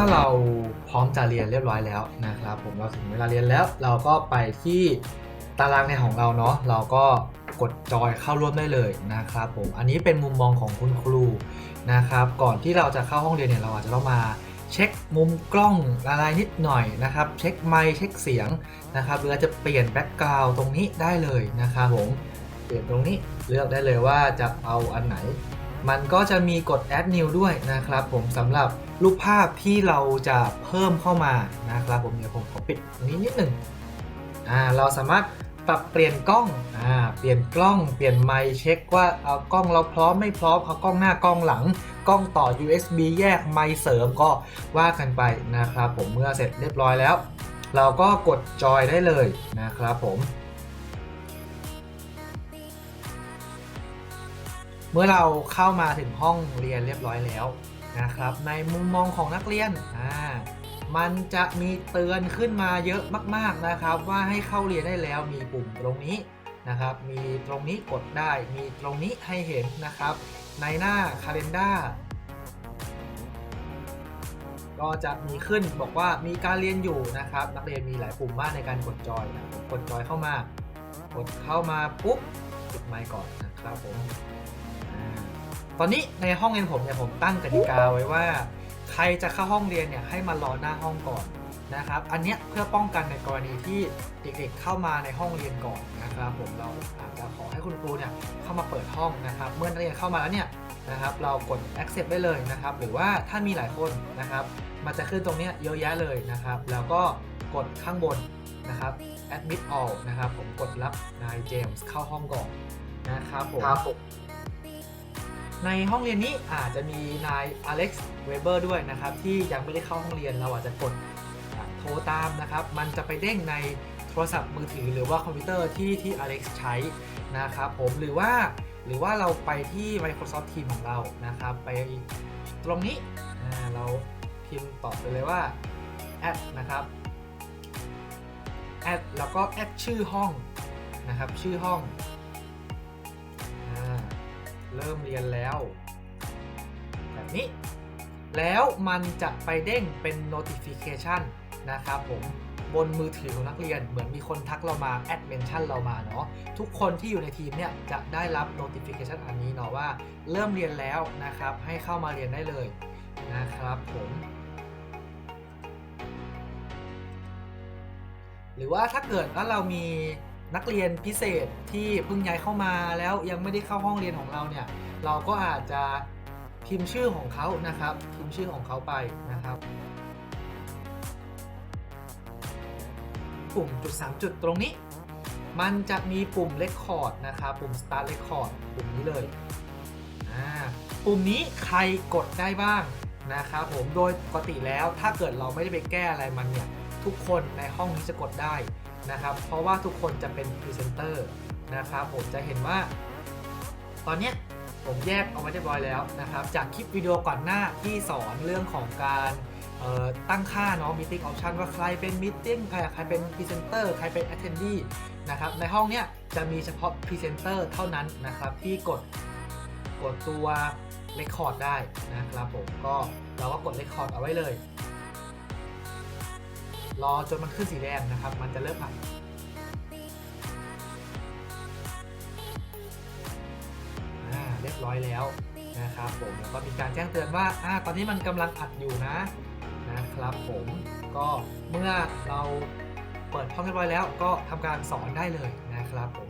าเราพร้อมจะเรียนเรียบร้อยแล้วนะครับ ผมเราถึงเวลาเรียนแล้ว เราก็ไปที่ตารางในของเราเนาะเราก็กดจอยเข้าร่วมได้เลยนะครับ ผมอันนี้เป็นมุมมองของคุณครูนะครับ ก่อนที่เราจะเข้าห้องเรียนเนี่ยเราอาจจะต้องมาเช็คมุมกล้องอะไรนิดหน่อยนะครับ เช็คไมค์เช็คเสียงนะครับหรืออาจะเปลี่ยนแบ็กกราวตรงนี้ได้เลยนะครับผมเปลี่ยนตรงนี้เลือกได้เลยว่าจะเอาอันไหน มันก็จะมีกด add new ด้วยนะครับผมสำหรับรูปภาพที่เราจะเพิ่มเข้ามานะครับผมเดี๋ยวผมขอปิดตรงนี้นิดหนึ่งอ่าเราสามารถปรับเปลี่ยนกล้องอ่าเปลี่ยนกล้อง เปลี่ยนไมค์เช็คว่าเอากล้องเราพร้อมไม่พร้อมเอากล้องหน้ากล้องหลัง กล้องต่อ USB แยกไมค์เสริมก็ว่ากันไปนะครับผมเมื่อเสร็จเรียบร้อยแล้ว เราก็กดจอยได้เลยนะครับผม เมื่อเราเข้ามาถึงห้องเรียนเรียบร้อยแล้วนะครับ ในมุมมองของนักเรียนอ่ามันจะมีเตือนขึ้นมาเยอะมาก ๆนะครับ ว่าให้เข้าเรียนได้แล้วมีปุ่มตรงนี้นะครับ มีตรงนี้กดได้มีตรงนี้ให้เห็นนะครับ ในหน้า calendar ก็จะมีขึ้นบอกว่ามีการเรียนอยู่นะครับ นักเรียนมีหลายปุ่มมากในการกดจอยนะกดจอยเข้ามากดเข้ามาปุ๊บปิดไมค์ก่อนนะครับผม ตอนนี้ในห้องเรียนผมเนี่ยผมตั้งกติกาไว้ว่า ใครจะเข้าห้องเรียนเนี่ยให้มารอหน้าห้องก่อนนะครับ อันเนี้ยเพื่อป้องกันในกรณีที่เด็กๆเข้ามาในห้องเรียนก่อนนะครับผมเราอาจจะขอให้คุณครูเนี่ยเข้ามาเปิดห้องนะครับ เมื่อนักเรียนเข้ามาแล้วเนี่ยนะครับ เรากด accept ได้เลยนะครับ หรือว่าถ้ามีหลายคนนะครับ มันจะขึ้นตรงเนี้ยเยอะแยะเลยนะครับ แล้วก็กดข้างบนนะครับ admit all นะครับ ผมกดรับนายเจมส์เข้าห้องก่อนนะครับผม ในห้องเรียนนี้อาจจะมีนายอเล็กซ์เวเบอร์ด้วยนะครับ ที่ยังไม่ได้เข้าห้องเรียนเราอาจจะกดโทรตามนะครับ มันจะไปเด้งในโทรศัพท์มือถือหรือว่าคอมพิวเตอร์ที่ที่อเล็กซ์ใช้นะครับผมหรือว่าหรือว่าเราไปที่ Microsoft Teams ของเรานะครับ ไปตรงนี้เราพิมพ์ตอบไปเลยว่าแอดนะครับแอดแล้วก็แอดชื่อห้องนะครับชื่อห้อง เริ่มเรียนแล้ว แบบนี้ แล้วมันจะไปเด้งเป็น notification นะครับผมบนมือถือของนักเรียนเหมือนมีคนทักเรามา add mention เรามาเนาะทุกคนที่อยู่ในทีมเนี่ยจะได้รับ notification อันนี้เนาะว่า เริ่มเรียนแล้วนะครับ ให้เข้ามาเรียนได้เลยนะครับผมหรือว่าถ้าเกิดว่าเรามี นักเรียนพิเศษที่เพิ่งย้ายเข้ามาแล้วยังไม่ได้เข้าห้องเรียนของเราเนี่ย เราก็อาจจะพิมพ์ชื่อของเขานะครับ พิมพ์ชื่อของเขาไปนะครับ ปุ่มจุด3จุดตรงนี้ มันจะมีปุ่ม Record นะครับปุ่ม Start Record ปุ่มนี้เลยปุ่มนี้ใครกดได้บ้างนะครับผมโดยปกติแล้วถ้าเกิดเราไม่ได้ไปแก้อะไรมันเนี่ยทุกคนในห้องนี้จะกดได้ นะครับ เพราะว่าทุกคนจะเป็นพรีเซนเตอร์นะครับ ผมจะเห็นว่า ตอนนี้ผมแยกเอาไว้เรียบร้อยแล้วนะครับ จากคลิปวิดีโอก่อนหน้าที่สอนเรื่องของการตั้งค่าเนาะ meeting option ว่าใครเป็น meeting ใครเป็น presenter ใครเป็น attendee นะครับ ในห้องเนี้ยจะมีเฉพาะ presenter เท่านั้นนะครับที่กดกดตัว record ได้นะครับผมก็เราก็กด record เอาไว้เลย รอจนมันขึ้นสีแดงนะครับ มันจะเริ่มอัดอ่าเรียบร้อยแล้วนะครับผมแล้วก็มีการแจ้งเตือนว่าอ่าตอนนี้มันกำลังอัดอยู่นะนะครับผมก็เมื่อเราเปิดห้องเรียบร้อยแล้วก็ทำการสอนได้เลยนะครับผม